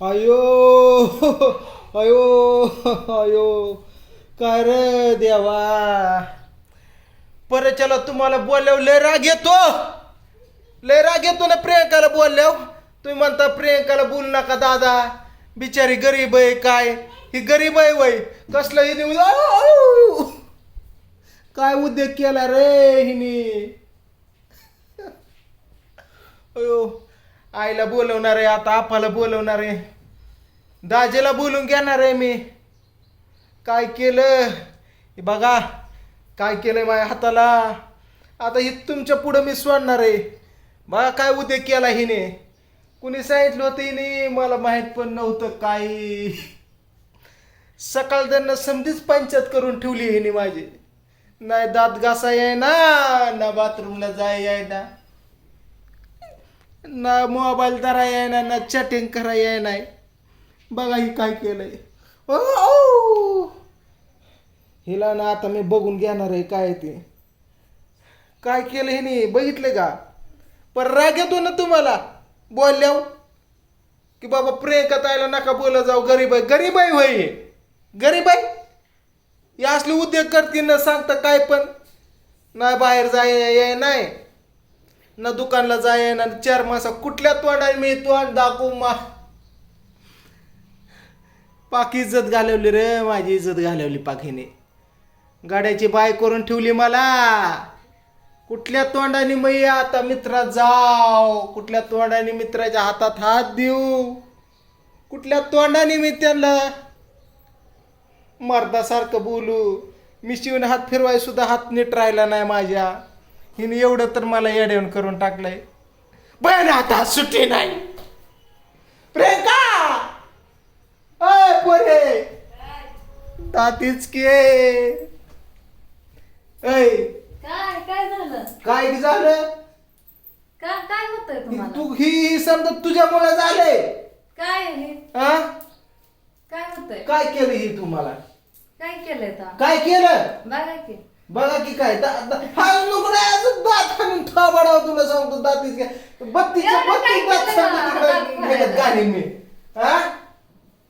अयो अयो अयो. काय रे देवा? परच्याला तुम्हाला बोलल्यावर लय राग येतो. लय राग येतो ना प्रियंकाला बोलल्यावर. तुम्ही म्हणता प्रियंकाला बोलू नका दादा. बिचारी गरीब आहे काय? ही गरीब आहे वय. कसलं हिने काय उद्योग केला रे हिने? अयो आईला बोलवणार आहे आता आपाला बोलवणार. आहे दाजेला बोलून घेणार आहे मी. काय केलं? बघा काय केलंय माझ्या हाताला? आता ही तुमच्या पुढं मी सोडणार आहे. बघा काय उद्या केला हिने. कुणी सांगितलं होतं हिने? मला माहीत पण नव्हतं काय सकाळ त्यांना समधीच पंचायत करून ठेवली हिने माझी. नाही दात घासा ना ना बाथरूमला जाय याय ना ना मोबाईल धरा याय ना ना चॅटिंग करा नाही बघा ही काय केलंय. ओ, हिला ना आता मी बघून घेणार आहे काय ते. काय केलं हिने? बघितलं का? पण राग येतो ना तुम्हाला. बोलल्यावर हो. की बाबा प्रियंका ताईला नका बोला जाऊ गरीब आहे. गरीब आहे होय हे. गरीब आहे. हे असले उद्योग करतील ना सांगता काय पण. नाही बाहेर जाय नाही. ना दुकानला जाय ना चार मासा कुठल्या तोंडाने मी तोंड दाखवू मा? पाकी इज्जत घालवली रे माझी इज्जत घालवली पाखीने गाड्याची बाय करून ठेवली मला. कुठल्या तोंडाने मी आता मित्रात जाव कुठल्या तोंडाने मित्राच्या हातात हात देऊ? कुठल्या तोंडाने मी त्यांना मर्दासारखं बोलू? मी शिवून हात फिरवाय सुद्धा हात नीट राहिला नाही माझ्या. हिने एवढं तर मला येड्यावून करून टाकलंय. बन आता सुट्टी नाही. प्रियंका! अय पोरे! दातीच के. ऐ काय काय झालं? काय झालं? काय काय होतंय तुम्हाला? तू ही समजा तुझ्यामुळे झालंय काय? हा? काय होतंय? काय केलं ही तुम्हाला काय केलंय तर काय केलं? बघा की. बघा की काय हा नको नाही, असं दात थोबाडावं तुला सांगतो दातीच काय बत्तीच्या एवढं बत्ती काय दात केलं सांगतो? तिकडे दात मी. हा?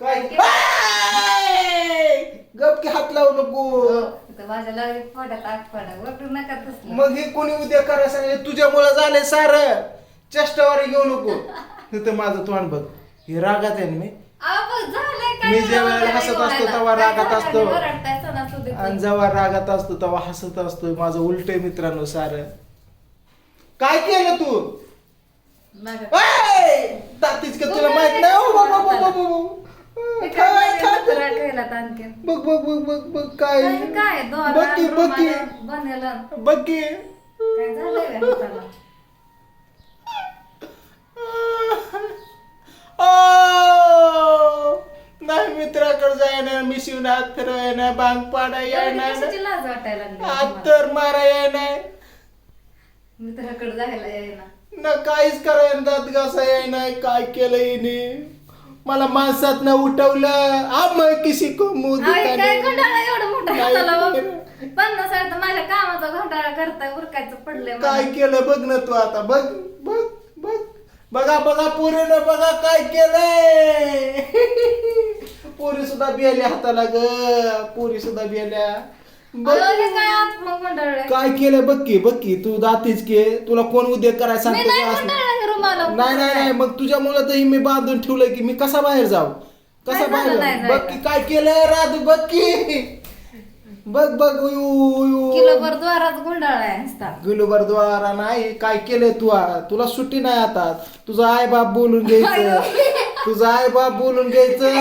काय? आय! गप की हात लावू नको. हो, इथं माझ्या लागली पडत आग पडा वटू नका तसलं. मग हे कोणी उद्या करायला सांगितलं? तुझ्यामुळे झालंय सार. चेष्टावारी घेऊ नको. तिथं माझं तोंड बघ. हे रागात आहे ना मी. मी ज्या वेळेला हसत असतो? तेव्हा रागात? असतो. आणि जेव्हा रागात असतो तेव्हा हसत असतो. माझं उलट मित्रांनो सार काय केलं तू? बघा. तातीच का तुला माहीत नाही? बघ बघ बघ बघ. बघ काय? बघ बघ बनेलं. बघ ना मी शिवून हात फिरवाय ना बांग कशाची लाज वाटायला लागली? तर माराय नाही मित्राकडे जायला ना काहीच कराय दात घासाय नाही काय केलं हिने? मला माणसात न उठवलं. आम किसी को मुंह काय. घोटाळा एवढा मोठा? पन्नास साठ तर माझ्या कामाचा घोटाळा करताय उरकायचं पडलंय मला. काय केलं? बघ ना तू आता. बघ बघ बघ. बघा बघा पोरीनं बघा काय केलंय. पोरी सुद्धा बियाल्या हाताला ग. पोरी सुद्धा बियाल्या. बघ. अहो, हे काय आत्मा गोंधळलंय? काय केलं बघ की बघ की. तू दातीच के. तुला कोण उद्योग करायला मी सांगतो नाही हे रुमाला. नाही नाही नाही. मग तुझ्यामुळे तर मी बांधून ठेवलंय की मी कसा बाहेर जाऊ? कसा झालं बाहेर नाही जाऊ? बघ? की काय केलंय राधू बघ की. बघ बघ उयू, उयू. किलोभर द्वाराच गोंधळलाय नुसता. गुलुबर द्वारा नाही काय केलंय तू आ? तुला सुट्टी नाही आता. तुझा आई बाप बोलून घ्यायचं. तुझा आई बाप बोलून घ्यायचं.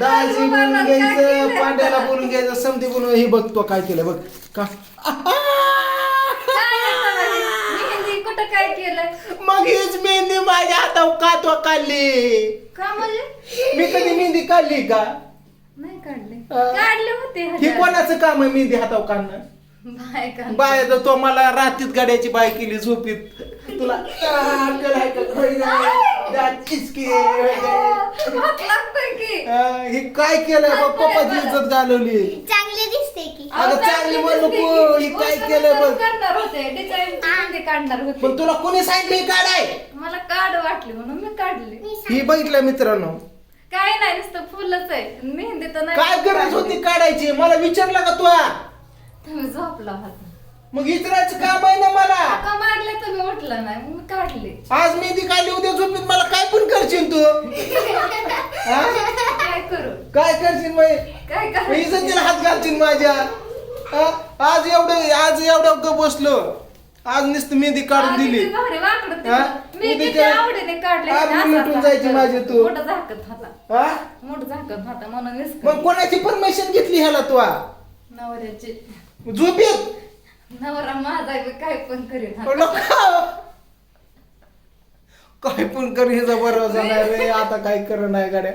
दाजी बोलून घ्यायचं? पांड्याला बोलून घ्यायचं. समधी बोलून हे बघ तो काय केलं बघ. का? काय आता कुठं केलंय? मग हीच मेहंदी माझ्या हातावर का तो काढली? का म्हणजे? मी कधी मेहंदी काढली का? नाही काढले. अं, काढले होते हे हजार. कोणाचं काम आहे? मेहंदी हातावर काढणं. बाय का बाय तर तो मला रात्रीत गाड्याची बाय केली झोपीत. तुला अक्कल आहे का? होय गं? That is की, होय गं? हात लागतोय की. अं, हे काय केलं बघ पप्पाची इज्जत घालवली. चांगली दिसते की. अगं चांगली दिसते नको, की. हे काय केलं बघ. करणार होते. डिझाईन काढणार पण होते तुला कोणी सांगितलं हे काढाय? मला काढ वाटली म्हणून मी काढली. मी ही बघितलं मित्रांनो. काय नाही नुसतं फुलच आहे. मेहंदी तर नाही. काय गरज होती काढायची? मला विचारलं का तू? तुम्ही झोपला होता. मग इतरायचं काम आहे ना मला. का मारले तुम्ही? उठलं नाही. मग मी काढले. आज मेहंदी काढली उद्या झोपीत मला काय पण करशील तू? हा? काय करू? काय करशील मग काय मी करायचं? इज्जतीला हात घालशील माझ्या. हा? आज एवढं आज एवढं ग बसलो. आज नुसतं मेहंदी काढून दिली ते भारी वाकडं ते हा? मी उद्या किती काय? आवडीने काढले आज मिटून जायची. माझी तू. मोठं झाकत होता हा मोठं झाकत होता म्हणून मग विस्कट कोणाची परमिशन घेतली ह्याला तू आ? नवऱ्याची झोपेत नवरा माझा बी काय पण करीन हा. काय पण करीन ह्याचा भरोसा नाही रे आता काय कर नाही गाड्या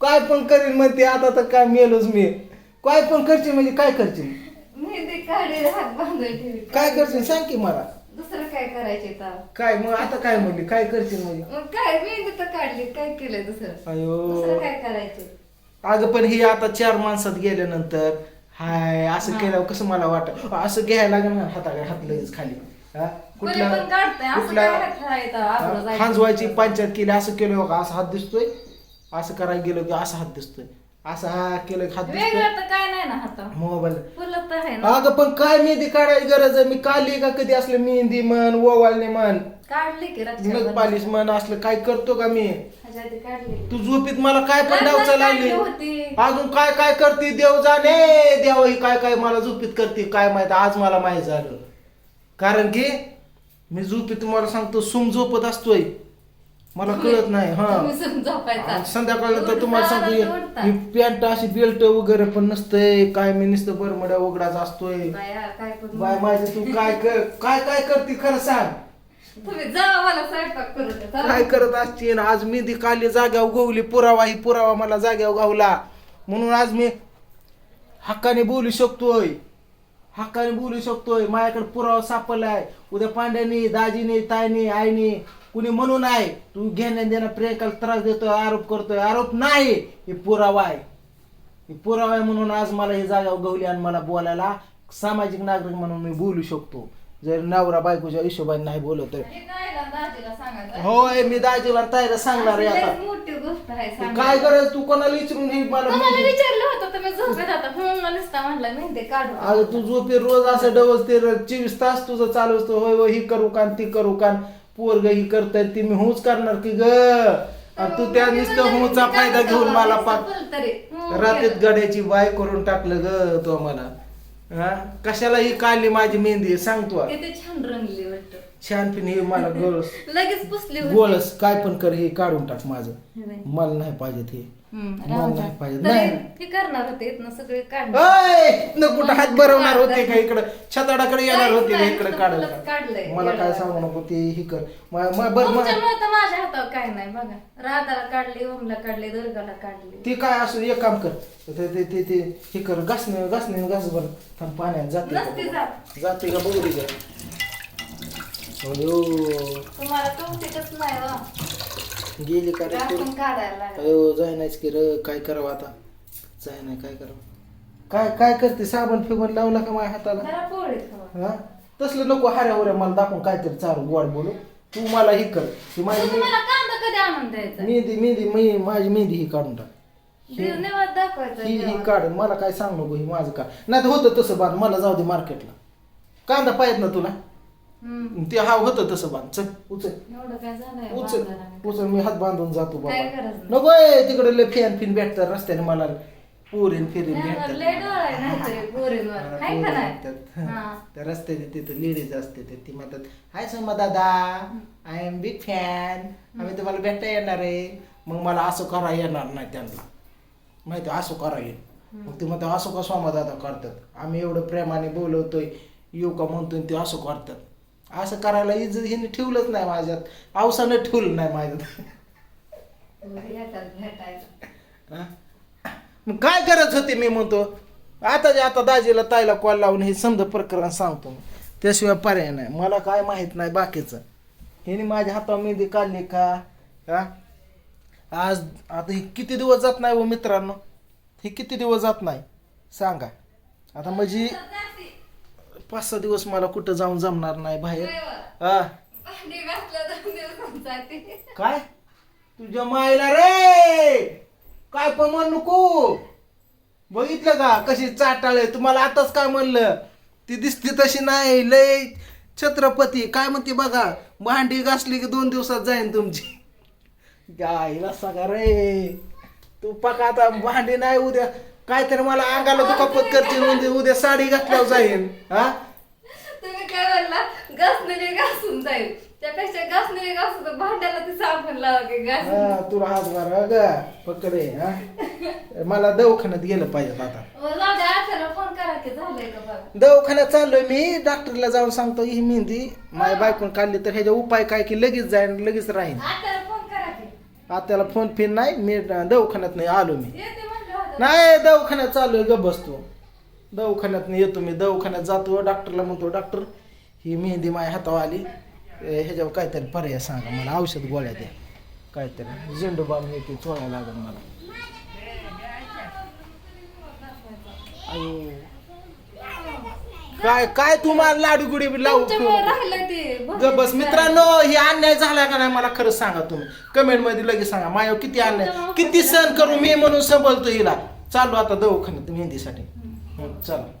काय पण करीन म्हणते आता तर काय मेलोच मी काय पण करशील म्हणजे काय करशील मेहंदी काढली हात बांधून ठेवी. काय करशील? सांग की मला. दुसरं काय करायचे तर? काय मग आता काय म्हणली? काय करशील म्हणजे? मग काय मेहंदी तर काढली. काय केलंय दुसरं? अयो. दुसरं काय करायचे? अगं पण ही आता चार माणसात गेल्यानंतर हाय असं. केल्यावर कसं मला वाटत? असं घ्यायला लागेल ना हाताकडे हात लगेच खाली. हा? कोणी पण काढतंय. असं कुठला? आपलं जायचं. हांजवायची पंचायत केली असं केलं का असं हात दिसतोय. असं करायला गेलो की असं हात दिसतोय. असं हा केलं की हात दिसतोय. वेगळं तर काय नाही ना हाता. मोबाईल. फुलं तर आहे ना. अगं पण काय मेहंदी काढायची गरज आहे? मी काढली का कधी असलं मेहंदी म्हण ओवाळणे म्हण? काढली की नग रक्षाबंधन. पालिश म्हण असलं काय करतो का मी? ह्याच्या आधी काढली. तू झोपीत मला काय पण लग्नात डावचा लागली. काढली होती. अजून काय काय करते? देव जाणे. देव ही काय काय मला झोपीत करते काय माहीत? आज मला माहीत झालं. कारण की मी झोपीत तुम्हाला सांगतो सुम झोपत असतोय. मला कळत नाही हा. आणि संध्याकाळनंतर तुम्हाला सांगतो तर. ही पॅन्ट अशी बेल्ट वगैरे पण नसतंय काय मी नुसतं बरमड्या उघडाच असतोय बाया, काय पण बाय माझे तू काय कर काय काय करते खरं सांग तुम्ही जा मला स्वयंपाक करू द्या. जा. काय करत असतील आज मेहंदी काढली जाग्यावर गवली पुरावा ही पुरावा मला जाग्यावर गावला म्हणून आज मी हक्काने बोलू शकतोय हक्काने बोलू शकतोय माझ्याकडे पुरावा सापडलाय उद्या पांड्याने दाजीने ताईने आईने कुणी म्हणून आहे तू घेण्या देण्या प्रियंकाला त्रास देतोय आरोप करतोय. आरोप नाही हे पुरावा आहे. हे पुरावा आहे म्हणून आज मला हे जाग्यावर गवली आणि मला बोलायला सामाजिक नागरिक म्हणून मी बोलू शकतो. जर नवरा बायकोच्या हिशोबाने नाही बोलत हे सांगायचं. होय मी दाजीला ताईला सांगणार आहे आता. मोठी गोष्ट आहे. काय करायचं? तू कोणाला विचारून हे मला म्हणजे- विचारलं होतं तुम्ही झोपेत आता नुसता म्हणलं मेहंदी काढू अगं तू झोपे रोज असं डवसते चोवीस तास तुझं चालू असतो. होय होय ही करू का ती करू का पोरग ही करताय ती मी हुंच करणार की ग? तू त्या नुसतं हुंचा फायदा घेऊन मला पाक रात्रीत गड्याची बाय करून टाकलं ग तो मला. हा? कशाला ही काढली माझी मेहंदी सांग तू किती छान रंगली वाटत. छानपीन ही मला गोळस. लगेच. गोळस काय पण कर हे काढून टाक माझं. हे. मला नाही पाहिजे ते. राहू नाही द्या. पाहिजे. तरी नाही. हे करणार होते इथनं सगळे काढणार. अय, इथनं कुठं हात भरवणार होते का इकडं? छताडाकडे येणार होते का नाही, इकडे नुसतं फुलंच काढायला काढलंय. मला काय सांगू नको ते ही कर. म- म- बर म- तुमच्यामुळे तर माझ्या हातावर काय नाही बघा. राधाला काढली ओमला काढली दुर्गाला काढली. ते काय असं एक काम कर. ते ते ते ते हे कर. घासणे घासणे घास बर थांब पाण्यात जाते का नसते बघू. जात. का बघू दे अयो. तुम्हाला तुमच्यातच नाही वा गेली का रे तू? घासून काढायला लागलं. अयो जाय नाहीच की र काय करावं आता? जाय नाही काय करावं? काय काय करते? साबण फिबन लावला का माझ्या हाताला? जरा पोळी खावा. हा? तसलं नको हाऱ्या वऱ्या मला दाखवून काहीतरी चालू गोड बोलू. तू मला ही कर. ती माझी तुम्ही मला कांदा कधी आणून द्यायचा? मेहंदी मेहंदी मी माझी मेहंदी ही काढून टाक. देव निवाद दाखवायचा ही ही देवाला. काढ. मला काय सांग नको ही माझं का नाही तर होतं तसं बांध मला जाऊ दे मार्केटला कांदा पाहिजे ना तुला. ते हा होतं तसं बांध चल उचल. एवढं काय झालंय उचल. बांधायला. उचल. मी हात बांधून जातो काय बाबा गरज नाही. नको ए, तिकडे लय फॅन फिन भेटतात रस्त्याने मला. पुरीन फिरीन नाही, लय डोळा आहे नाहीतरी पोरींवर. हाय का नाही? हा. त्या रस्त्याने तिथं लेडीज असते ते ती म्हणतात हाय सोमा दादा आय एम बिग फॅन आम्ही तुम्हाला भेटता येणार आहे. मग मला असं करा येणार नाही त्यांना. माहिती असं करा येईल. मग ते म्हणतात असं का सोमा दादा करतात? आम्ही एवढं प्रेमाने बोलवतोय. येऊ का म्हणतोय ते असं करतात. असं करायला इज हिने ठेवलंच नाही माझ्यात. आवसानं ठेवलं नाही माझ्यात. हा? मग काय गरज होती मी म्हणतो? आता जे आता दाजीला ताईला कॉल लावून हे समजा प्रकरण सांगतो मी. त्याशिवाय पर्याय नाही. मला काय माहीत नाही बाकीचं. हिने माझ्या हातावर मेहंदी काढली का? हा? आज आता ही किती दिवस जात नाही व मित्रांनो? हे किती दिवस जात नाही? सांगा. आता म्हणजे पाच सहा दिवस मला कुठं जाऊन जमणार नाही बाहेर. हा. भांडी दोन. काय? तुझ्या मायला रे! काय पण म्हण नको? बघितलं का कशी चाटाळे तुम्हाला आताच काय म्हणलं? ती दिसती तशी नाही. लय छत्रपती. काय म्हणते बघा भांडी घासली की दोन दिवसात जाईन तुमची. गाईला सगा रे. तू पका आता भांडी नाही उद्या. काहीतरी मला अंगाला दुखापत करते म्हणजे उद्या साडी घातल्यावर जाईन हा? तुम्ही काय म्हणला? घासून जाईल त्यापेक्षा घासलेले घासून तर भांड्याला ते साबण लावा की घास. हा, तुला ग पकडे हा मला दवाखान्यात गेलं पाहिजे आता. जाऊ द्या आत्याला फोन करा की झालंय का बघा दवाखान्यात चाललोय मी डॉक्टरला जाऊन सांगतो ही मेहंदी माझ्या बायकोन काढली तर ह्याच्या उपाय काय की लगेच जाईन लगेच राहीन. आत्याला फोन करा की. आत्याला फोन फिन नाही मी दवाखान्यात नाही आलो मी. येते नाही दवाखान्यात चाललोय ग बसतो. दवाखान्यात येतो मी दवाखान्यात जातो डॉक्टरला म्हणतो डॉक्टर ही मेहंदी माझ्या हातावर आली. ह्याच्यावर काहीतरी पर्याय सांगा मला औषध गोळ्या द्या. काहीतरी. झेंडू बाम येते चोळायला लागेल मला. काय काय तुम्हाला लाडू गुडी लावू राहिलं ते. ग बस मित्रांनो हे अन्याय झाला का नाही मला खरंच सांगा तुम्ही. कमेंटमध्ये लगेच सांगा. माझ्यावर किती अन्याय? किती सण करू मी म्हणून संभलतो हिला. चालू आता दवाखान्यात मेहंदीसाठी. चला.